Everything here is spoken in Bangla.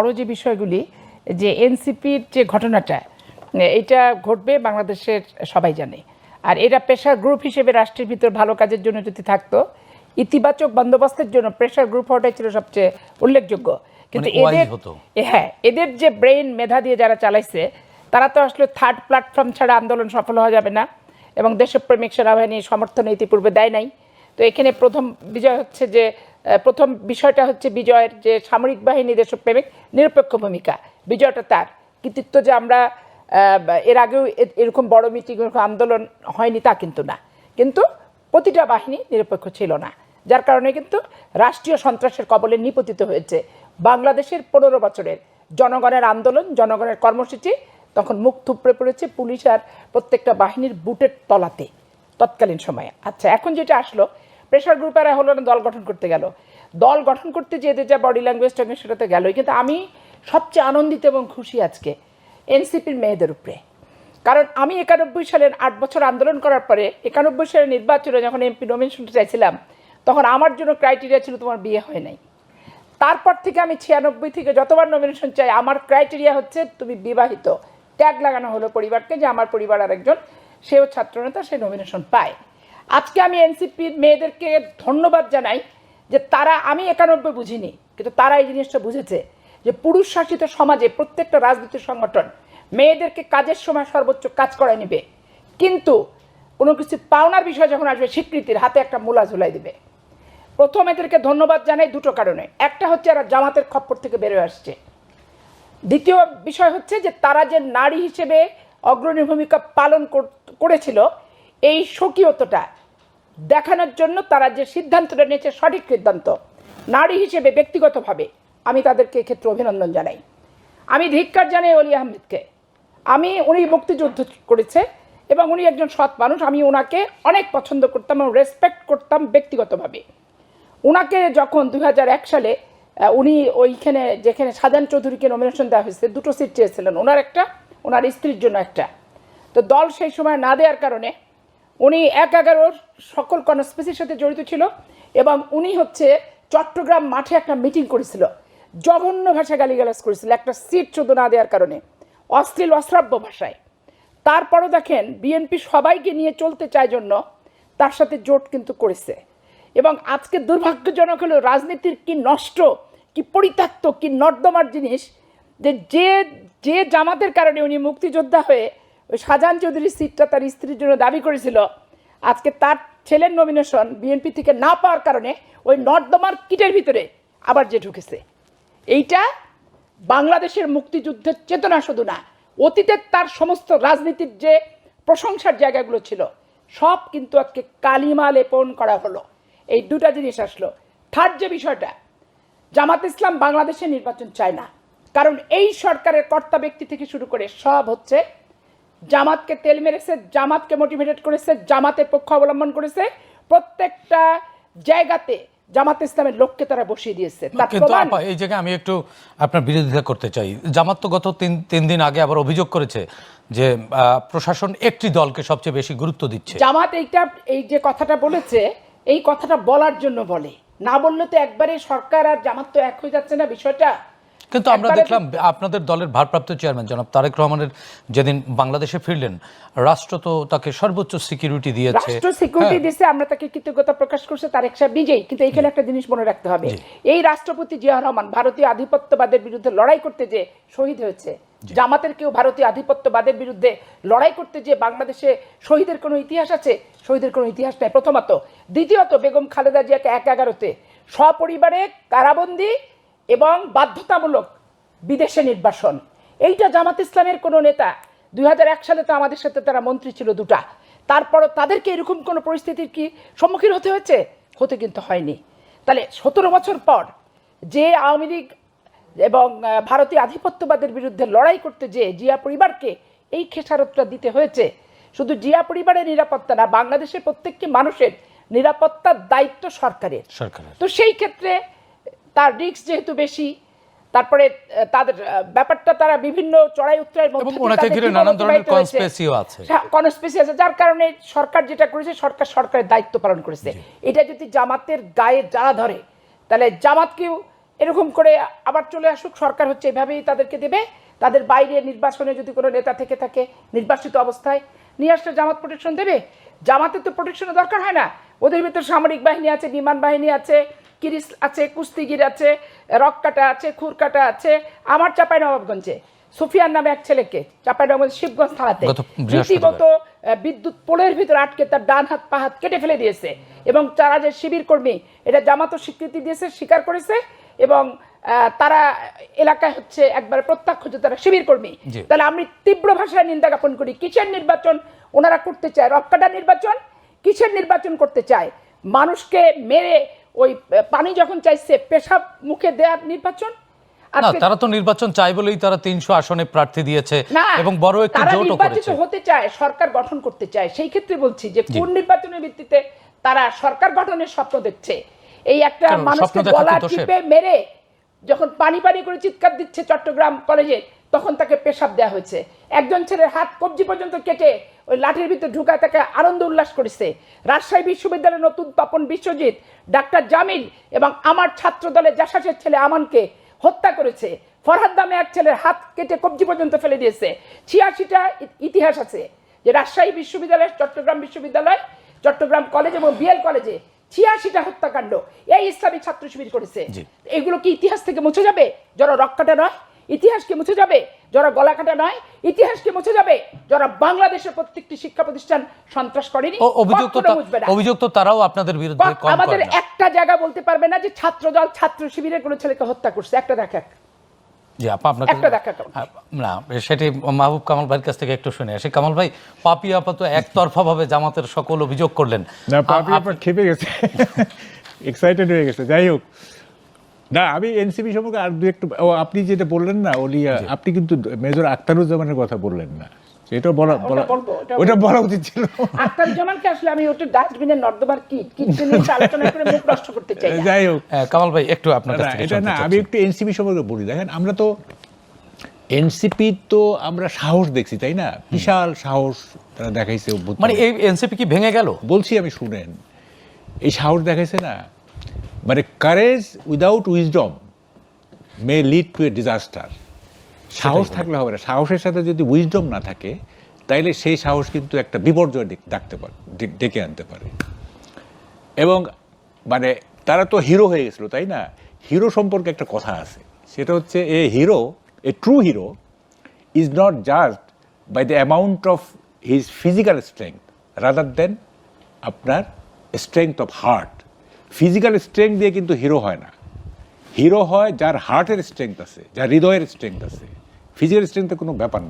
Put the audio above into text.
বড় যে বিষয়গুলি যে এনসিপির যে ঘটনাটা এটা ঘটবে বাংলাদেশের সবাই জানে। আর এরা প্রেশার গ্রুপ হিসেবে রাষ্ট্রের ভিতর ভালো কাজের জন্য যদি থাকতো ইতিবাচক বন্দোবস্তের জন্য প্রেশার গ্রুপ হওয়াটাই ছিল সবচেয়ে উল্লেখযোগ্য। কিন্তু মানে এদের হ্যাঁ এদের যে ব্রেইন মেধা দিয়ে যারা চালাইছে তারা তো আসলে থার্ড প্ল্যাটফর্ম ছাড়া আন্দোলন সফল হওয়া যাবে না এবং দেশপ্রেমিক সেনাবাহিনী সমর্থন ইতিপূর্বে দেয় নাই। তো এখানে প্রথম বিজয় হচ্ছে যে প্রথম বিষয়টা হচ্ছে বিজয়ের যে সামরিক বাহিনী দেশপ্রেমিক নিরপেক্ষ ভূমিকা। বিজয়টা তার। কৃতিত্ব যে আমরা এর আগেও এরকম বড় মিটিং, এরকম আন্দোলন হয়নি তা কিন্তু না। কিন্তু প্রতিটা বাহিনী নিরপেক্ষ ছিল না। যার কারণে কিন্তু রাষ্ট্রীয় সন্ত্রাসের কবলে নিপতিত হয়েছে। বাংলাদেশের পনেরো বছরের জনগণের আন্দোলন, জনগণের কর্মসূচি, তখন মুখ থুপড়ে পড়েছে পুলিশ আর প্রত্যেকটা বাহিনীর বুটের তলাতে তৎকালীন সময়ে। আচ্ছা এখন যেটা আসলো প্রেশার গ্রুপেরা হলো না দল গঠন করতে গেল। দল গঠন করতে যেতে যা বডি ল্যাঙ্গুয়েজ টঙ্গে সেটাতে গেলই। কিন্তু আমি সবচেয়ে আনন্দিত এবং খুশি আজকে এনসিপির মেয়েদের উপরে। কারণ আমি একানব্বই সালের আট বছর আন্দোলন করার পরে একানব্বই সালের নির্বাচনে যখন এমপি নমিনেশনটা চাইছিলাম, তখন আমার জন্য ক্রাইটেরিয়া ছিল তোমার বিয়ে হয় নাই। তারপর থেকে আমি ছিয়ানব্বই থেকে যতবার নমিনেশন চাই, আমার ক্রাইটেরিয়া হচ্ছে তুমি বিবাহিত। ট্যাগ লাগানো হলো পরিবারকে যে আমার পরিবার আরেকজন, সেও ছাত্রনেতা, সে নমিনেশন পায়। আজকে আমি এনসিপির মেয়েদেরকে ধন্যবাদ জানাই যে তারা, আমি একানব্বই বুঝিনি, কিন্তু তারা এই জিনিসটা বুঝেছে যে পুরুষ শাসিত সমাজে প্রত্যেকটা রাজনৈতিক সংগঠন মেয়েদেরকে কাজের সময় সর্বোচ্চ কাজ করায় নেবে। কিন্তু কোনো কিছু পাওনার বিষয় যখন আসবে, স্বীকৃতির হাতে একটা মূলা ঝুলাই দেবে। প্রথম এদেরকে ধন্যবাদ জানাই দুটো কারণে। একটা হচ্ছে এরা জামাতের খপ্পর থেকে বেরোয় আসছে। দ্বিতীয় বিষয় হচ্ছে যে তারা যে নারী হিসেবে অগ্রণী ভূমিকা পালন কর- করেছিল, এই স্বকীয়তাটা দেখানোর জন্য তারা যে সিদ্ধান্তটা নিয়েছে সঠিক সিদ্ধান্ত, নারী হিসেবে ব্যক্তিগতভাবে আমি তাদেরকে এক্ষেত্রে অভিনন্দন জানাই। আমি ধিক্কার জানাই অলি আহমেদকে। আমি, উনি মুক্তিযুদ্ধ করেছে এবং উনি একজন সৎ মানুষ। আমি ওনাকে অনেক পছন্দ করতাম এবং রেসপেক্ট করতাম ব্যক্তিগতভাবে। ওনাকে যখন দু হাজার এক সালে উনি ওইখানে, যেখানে সাজান চৌধুরীকে নমিনেশন দেওয়া হয়েছে, দুটো সিট চেয়েছিলেন। ওনার একটা ওনার স্ত্রীর জন্য একটা। তো দল সেই সময় না দেওয়ার কারণে উনি এক এগারোর সকল কনস্পেসির সাথে জড়িত ছিল এবং উনি হচ্ছে চট্টগ্রাম মাঠে একটা মিটিং করেছিল। জঘন্য ভাষা গালিগালাজ করেছিল, একটা সিট শুধু না দেওয়ার কারণে। অশ্লীল, অশ্রাব্য ভাষায়। তারপরও দেখেন বিএনপি সবাইকে নিয়ে চলতে চায় জন্য তার সাথে জোট কিন্তু করেছে। এবং আজকে দুর্ভাগ্যজনক হলো, রাজনীতির কি নষ্ট, কি পরিত্যক্ত, কি নর্দমার জিনিস যে যে যে জামাতের কারণে উনি মুক্তিযোদ্ধা হয়ে ওই শাহজাহান চৌধুরীর সিটটা তার স্ত্রীর জন্য দাবি করেছিল। আজকে তার ছেলের নমিনেশন বিএনপি থেকে না পাওয়ার কারণে ওই নর্দমার কিটের ভিতরে আবার যে ঢুকেছে। এইটা বাংলাদেশের মুক্তিযুদ্ধের চেতনা শুধু না অতীতের তার সমস্ত রাজনীতির যে প্রশংসার জায়গাগুলো ছিল, সব কিন্তু আজকে কালিমা লেপন করা হলো। এই দুটা জিনিস আসলো। থার্ড যে বিষয়টা, জামাত ইসলাম বাংলাদেশে নির্বাচন চায় না। কারণ এই সরকারের কর্তা ব্যক্তি থেকে শুরু করে সব হচ্ছে জামাতকে তেল মেরেছে জামাতকে মোটিভেটেড করেছে জামাতের পক্ষ অবলম্বন করেছে। প্রত্যেকটা জায়গাতে জামাত ইসলামের লোককে তারা বসিয়ে দিয়েছে। এই জায়গায় আমি একটু আপনার বিরোধিতা করতে চাই। জামাত তো গত তিন তিন দিন আগে আবার অভিযোগ করেছে যে প্রশাসন একটি দলকে সবচেয়ে বেশি গুরুত্ব দিচ্ছে। জামাত এইটা এই যে কথাটা বলেছে এই কথাটা বলার জন্য বলে। না বললে তো একবারে সরকার আর জামাত তো এক হয়ে যাচ্ছে না বিষয়টা। কিন্তু আমরা দেখলাম আপনাদের দলের ভারপ্রাপ্ত চেয়ারম্যান জনাব তারেক রহমানের যেদিন বাংলাদেশে ফিরলেন রাষ্ট্র তো তাকে সর্বোচ্চ সিকিউরিটি দিয়েছে। রাষ্ট্র সিকিউরিটি হ্যাঁ, দিচ্ছে আমরা তাকে কৃতজ্ঞতা প্রকাশ করছে তারেক সাহেব নিজেই কিন্তু এখানে একটা জিনিস মনে রাখতে হবে। এই রাষ্ট্রপতি জিয়া রহমান ভারতীয় আধিপত্যবাদের বিরুদ্ধে লড়াই করতে যে শহীদ হয়েছে জামাতের কেউ ভারতীয় আধিপত্যবাদের বিরুদ্ধে লড়াই করতে যে বাংলাদেশে শহীদের কোনো ইতিহাস আছে শহীদের কোনো ইতিহাস নাই। প্রথমত। দ্বিতীয়ত বেগম খালেদা জিয়াকে এক এগারোতে সপরিবারে কারাবন্দী এবং বাধ্যতামূলক বিদেশে নির্বাসন। এইটা জামাত ইসলামের কোনো নেতা দুই হাজার এক সালে তো আমাদের সাথে তারা মন্ত্রী ছিল দুটা। তারপরও তাদেরকে এরকম কোনো পরিস্থিতির কি সম্মুখীন হতে হয়েছে? হতে কিন্তু হয়নি। তাহলে সতেরো বছর পর যে আওয়ামী লীগ এবং ভারতীয় আধিপত্যবাদের বিরুদ্ধে লড়াই করতে যে জিয়া পরিবারকে এই খেসারতটা দিতে হয়েছে শুধু জিয়া পরিবারের নিরাপত্তা না বাংলাদেশের প্রত্যেকটি মানুষের নিরাপত্তার দায়িত্ব সরকারের। সরকারের। তো সেই ক্ষেত্রে তার রিস্ক যেহেতু বেশি তারপরে তাদের ব্যাপারটা তারা বিভিন্ন চড়াই উত্তরায়ের মধ্যে ওনাকে ঘিরে নানান ধরনের অতিবাহিত আছে। হ্যাঁ, আছে যার কারণে সরকার যেটা করেছে সরকার সরকারের দায়িত্ব পালন করেছে। এটা যদি জামাতের গায়ে জ্বালা ধরে তাহলে জামাতকেও এরকম করে আবার চলে আসুক সরকার হচ্ছে এভাবেই তাদেরকে দেবে। তাদের বাইরে নির্বাচনে যদি কোনো নেতা থেকে থাকে নির্বাচিত অবস্থায় নিয়ে আসলে জামাত প্রোটেকশন দেবে। জামাতের তো প্রোটেকশনের দরকার হয় না। ওদের ভিতরে সামরিক বাহিনী আছে বিমান বাহিনী আছে কিরিস আছে কুস্তিগির আছে রককাটা আছে খুরকাটা আছে আমার চাপাই নবাবগঞ্জে সুফিয়ান নামে এক ছেলেকে চাপাই নবাবগঞ্জ শিবগঞ্জ থানাতে রীতিমতো বিদ্যুৎ পোলের ভিতর আটকে তার ডান হাত পা হাত কেটে ফেলে দিয়েছে। এবং তারা যে শিবির কর্মী এটা জামাতও স্বীকৃতি দিয়েছে স্বীকার করেছে এবং তারা এলাকায় হচ্ছে একবার প্রত্যক্ষ যে তারা শিবির কর্মী। তাহলে আমি তীব্র ভাষায় নিন্দা জ্ঞাপন করি কিসের নির্বাচন ওনারা করতে চায়? রক্কাটা নির্বাচন কিসের নির্বাচন করতে চায়? মানুষকে মেরে ওই পানি যখন চাইছে পেশাব মুখে দেওয়ার নির্বাচন না তারা তো নির্বাচন চাই বলেই তারা তিনশো আসনে প্রার্থী দিয়েছে এবং বড় একটি জোটও করেছে। হতে চায় সরকার গঠন করতে চায়। সেই ক্ষেত্রে বলছি যে কোন নির্বাচনের ভিত্তিতে তারা সরকার গঠনের স্বপ্ন দেখছে? এই একটা মানুষকে গলা টিপে মেরে যখন পানি পানি করে চিৎকার দিচ্ছে চট্টগ্রাম কলেজে তখন তাকে পেশাব দেওয়া হয়েছে। একজন ছেলের হাত কবজি পর্যন্ত কেটে ওই লাঠির ভিতরে ঢুকায় তাকে আনন্দ উল্লাস করেছে। রাজশাহী বিশ্ববিদ্যালয়ের নতুন তপন বিশ্বজিৎ ডাক্তার জামিল এবং আমার ছাত্র দলের জাসাসের ছেলে আমানকে হত্যা করেছে। ফরহাদ নামে এক ছেলের হাত কেটে কবজি পর্যন্ত ফেলে দিয়েছে। ছিয়াশিটা ইতিহাস আছে যে রাজশাহী বিশ্ববিদ্যালয় চট্টগ্রাম বিশ্ববিদ্যালয় চট্টগ্রাম কলেজ এবং বিএল কলেজে ছিয়াশিটা হত্যাকাণ্ড এই ইসলামী ছাত্র শিবির করেছে। এগুলো কি ইতিহাস থেকে মুছে যাবে? যারা রক্ষাটা নয় ইতিহাস কি মুছে যাবে? যারা গলা কাটা নয় ইতিহাস কি মুছে যাবে। যারা বাংলাদেশের প্রত্যেকটি শিক্ষা প্রতিষ্ঠান সন্ত্রাস করেনি ও অভিযোগ তো কখনো তা- মুছবে না। অভিযোগ তো তারাও আপনাদের বিরুদ্ধে আমাদের একটা জায়গা বলতে পারবে না যে ছাত্র দল ছাত্র শিবিরের কোনো ছেলেকে হত্যা করছে। একটা দেখা জি আপা আপনাকে না সেটি মাহবুব কামাল ভাইয়ের কাছ থেকে একটু শুনে আসি। কামাল ভাই পাপি আপা তো একতরফা ভাবে জামাতের সকল অভিযোগ করলেন। না পাপি আপ- খেপে গেছে। এক্সাইটেড হয়ে গেছে। যাই হোক না আমি এনসিপি সম্পর্কে আর দু একটু আপনি যেটা বললেন না ওলিয়া আপনি কিন্তু মেজর আখতারুজ্জামানের কথা বললেন না। এটা বলা বলা ওটা বলা উচিত ছিল। আসলে আমি ওটা ডাস্টবিনের নর্দমার কিট কিট নিয়ে একটু আলোচনা করে মুখ নষ্ট করতে চাই যাই হোক। কামাল ভাই একটু আপনার কাছ থেকে এটা না আমি একটু এনসিপি সম্পর্কে বলি। দেখেন আমরা তো এনসিপি তো আমরা সাহস দেখছি তাই না? বিশাল সাহস তারা দেখাইছে। মানে এই এনসিপি কি ভেঙে গেল? বলছি আমি শুনেন এই সাহস দেখাইছে না? মানে courage without wisdom may lead to a disaster সাহস থাকলে হবে না। সাহসের সাথে যদি উইজডম না থাকে তাইলে সেই সাহস কিন্তু একটা বিপর্যয় ডাকতে পারে ডেকে আনতে পারে। এবং মানে তারা তো হিরো হয়ে গেছিল তাই না? হিরো সম্পর্কে একটা কথা আছে। সেটা হচ্ছে a hero a true hero is not just by the amount of his physical strength rather than আপনার strength of heart physical strength দিয়ে কিন্তু হিরো হয় না। হিরো হয় যার হার্টের স্ট্রেংথ আছে, যার হৃদয়ের স্ট্রেংথ আছে। ফিজিক্যাল স্ট্রেংথের কোনো ব্যাপার না।